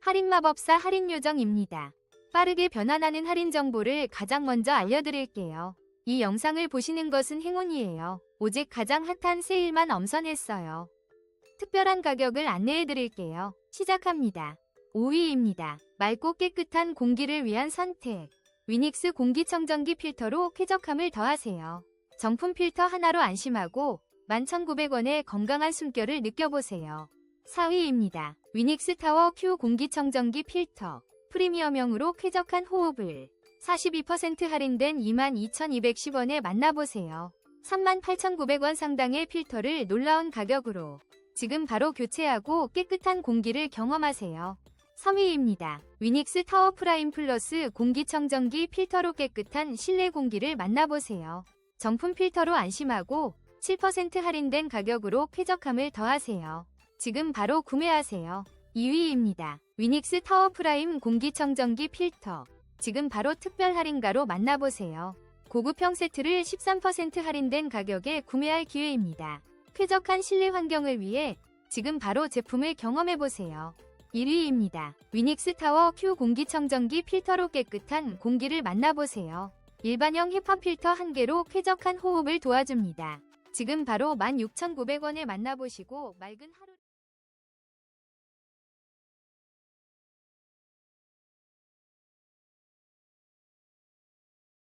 할인마법사 할인요정입니다. 빠르게 변환하는 할인 정보를 가장 먼저 알려드릴게요. 이 영상을 보시는 것은 행운이에요. 오직 가장 핫한 세일만 엄선했어요. 특별한 가격을 안내해드릴게요. 시작합니다. 5위입니다. 맑고 깨끗한 공기를 위한 선택. 위닉스 공기청정기 필터로 쾌적함을 더하세요. 정품 필터 하나로 안심하고 11,900원의 건강한 숨결을 느껴보세요. 4위입니다. 위닉스 타워 Q 공기청정기 필터. 프리미엄형으로 쾌적한 호흡을 42% 할인된 22,210원에 만나보세요. 38,900원 상당의 필터를 놀라운 가격으로 지금 바로 교체하고 깨끗한 공기를 경험하세요. 3위입니다. 위닉스 타워 프라임 플러스 공기청정기 필터로 깨끗한 실내 공기를 만나보세요. 정품 필터로 안심하고 7% 할인된 가격으로 쾌적함을 더하세요. 지금 바로 구매하세요. 2위입니다. 위닉스 타워 프라임 공기청정기 필터. 지금 바로 특별 할인가로 만나보세요. 고급형 세트를 13% 할인된 가격에 구매할 기회입니다. 쾌적한 실내 환경을 위해 지금 바로 제품을 경험해보세요. 1위입니다. 위닉스 타워 Q 공기청정기 필터로 깨끗한 공기를 만나보세요. 일반형 힙합 필터 한 개로 쾌적한 호흡을 도와줍니다. 지금 바로 16,900원에 만나보시고 맑은 하루